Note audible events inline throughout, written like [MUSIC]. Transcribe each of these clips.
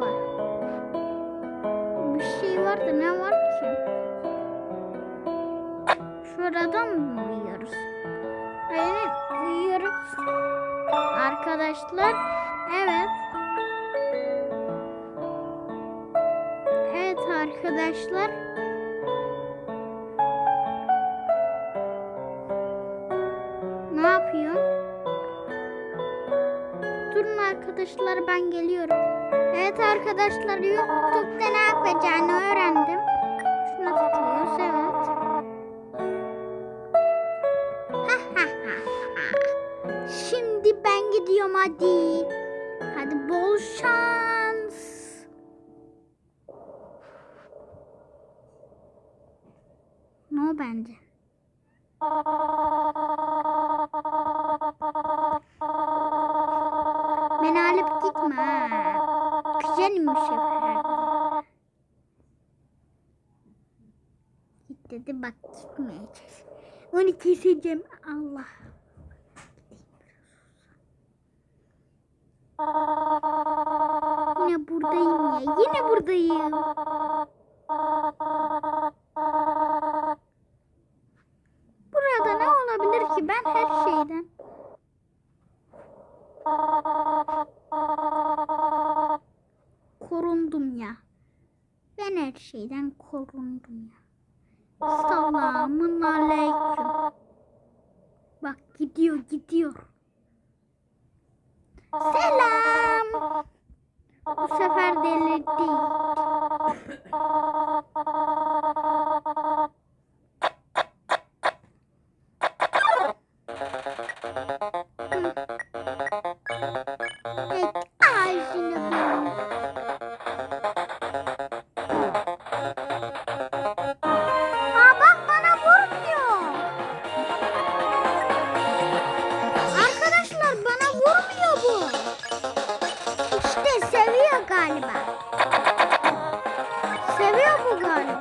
var. Bir şey var da ne var ki? Şuradan mı uyuyoruz? Evet uyuyoruz. Arkadaşlar evet. Evet arkadaşlar. Arkadaşlar ben geliyorum. Evet arkadaşlar YouTube'da ne yapacağını öğrendim. Şuna tıklıyoruz evet. Şimdi ben gidiyorum hadi. Hadi bol şans. No bence. Dedi bak gitmeyeceğiz. Onu keseceğim. Allah. Yine buradayım ya. Yine buradayım. Burada ne olabilir ki? Ben her şeyden. Korundum ya. Ben her şeyden korundum ya. Selamun aleyküm. Bak gidiyor gidiyor. Selam. Bu sefer delirdi. [LAUGHS] galiba. Seviyor bu galiba.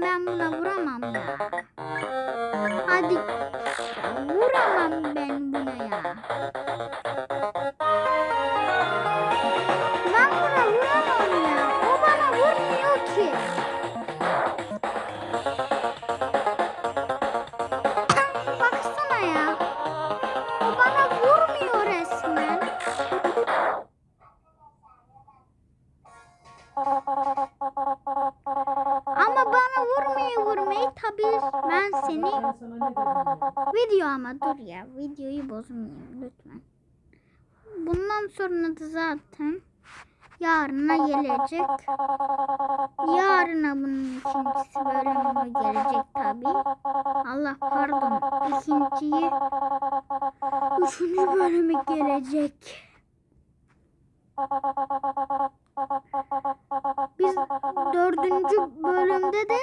Ben buna vuramam ya. Hadi. Ben seni video ama dur ya videoyu bozmayayım lütfen. Bundan sonra da zaten yarına gelecek. Yarına bunun ikincisi bölümü gelecek tabii. Allah pardon ikinciyi üçüncü bölümü gelecek. Biz dördüncü bölümde de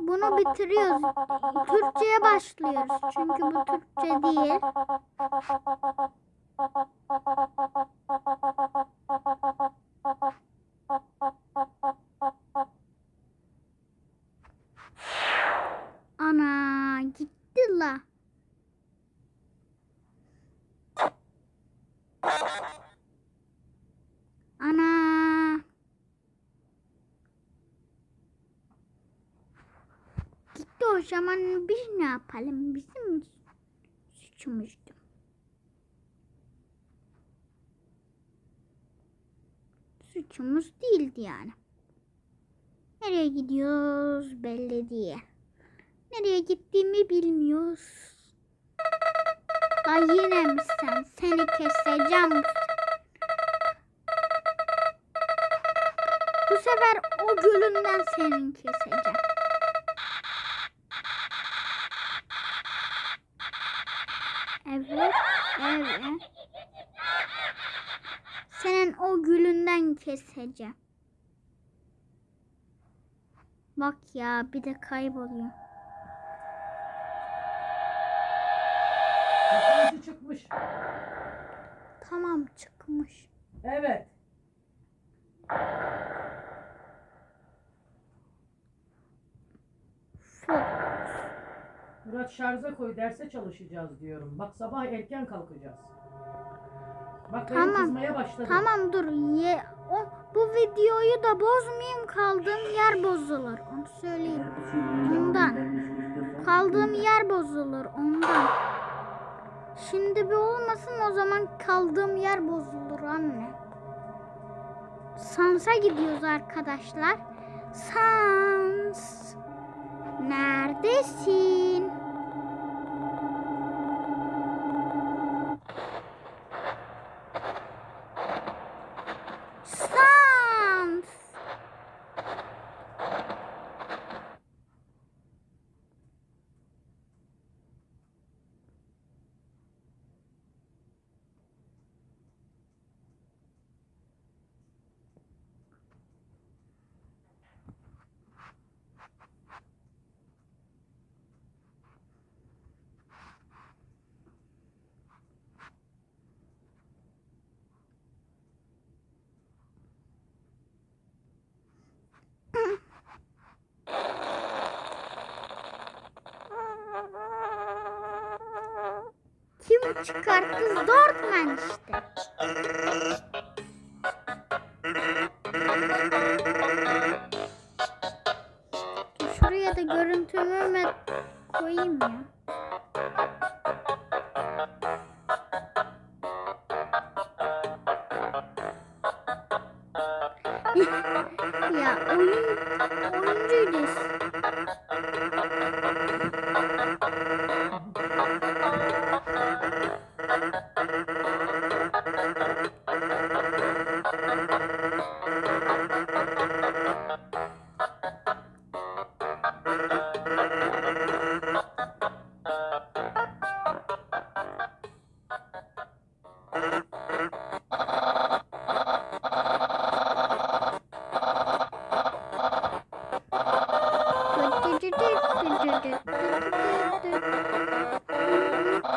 bunu bitiriyoruz. Türkçe'ye başlıyoruz. Çünkü bu Türkçe değil. O zaman biz ne yapalım? Bizim suçumuzdu. Suçumuz değildi yani. Nereye gidiyoruz belli değil. Nereye gittiğimi bilmiyoruz. Ay yine mi sen? Seni keseceğim. bu se- Bu sefer o gülünden senin keseceğim. Evet, evet. Senin o gülünden keseceğim. Bak ya bir de kayboluyor. Çıkmış. Tamam çıkmış. Evet. Murat şarja koy derse çalışacağız diyorum. Bak sabah erken kalkacağız. Bak Tamam. kızmaya başladı. Tamam dur ye. O, bu videoyu da bozmayayım kaldığım yer bozulur. Onu söyleyeyim. Ondan. Kaldığım yer bozulur ondan. Şimdi bir olmasın o zaman kaldığım yer bozulur anne. Sans'a gidiyoruz arkadaşlar. Sans. Neredesin? Kim çıkarttı? Dortmund işte. Şuraya da görüntümü koyayım ya. ya oyun oyuncuyduz.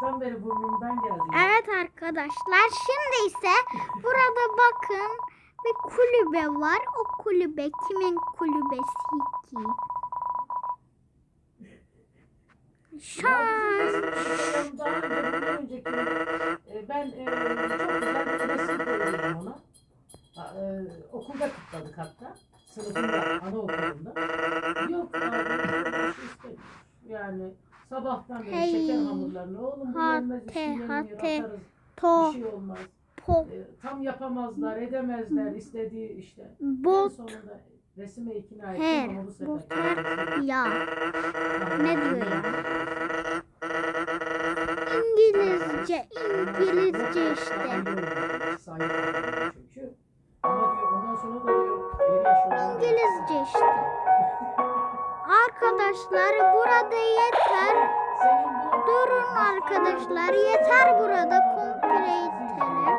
Sabahtan beri burnumdan geldi. Evet arkadaşlar şimdi ise burada bakın bir kulübe var. O kulübe kimin kulübesi ki? Şans. Önceki e, ben e, çok güzel bir resim koydum ona. Ha, e, okulda kutladık hatta. Sınıfında, anaokulunda. Yok şey istemiyorum. Sabahtan beri Hey. şeker hamurlarını. Oğlum bu yenmez te. atarız. To, Bir şey olmaz. po, Ee, tam yapamazlar, edemezler istediği işte. En bot, sonunda resime ikna ettim ama bu sefer. bot. ya. Ne diyor ya? İngilizce, İngilizce işte. Arkadaşlar yeter burada komple itelim.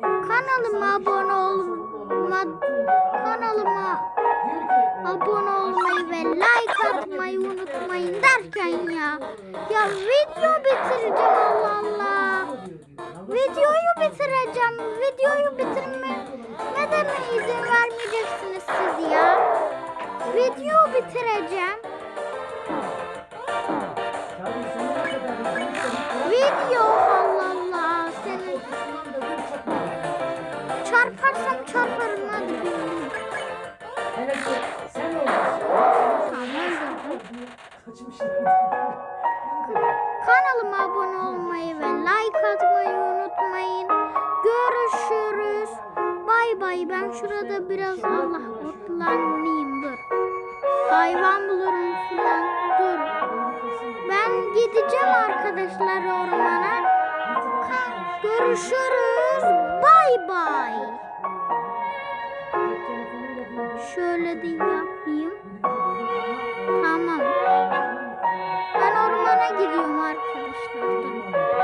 Kanalıma abone olma, kanalıma abone olmayı ve like atmayı unutmayın derken ya. Ya video bitireceğim Allah Allah. Videoyu bitireceğim. Videoyu bitirme deme izin vermeyeceksiniz siz ya. Video bitireceğim. Sen olmuşsun. Kaçmışlar. Kanalıma abone olmayı ve like atmayı unutmayın. Görüşürüz. Bay bay. Ben şurada biraz Allah otlanayım dur. Hayvan bulurum filan dur. Ben gideceğim arkadaşlar ormana. Görüşürüz. Bay bay. De yapayım. Tamam. Ben ormana gidiyorum arkadaşlar.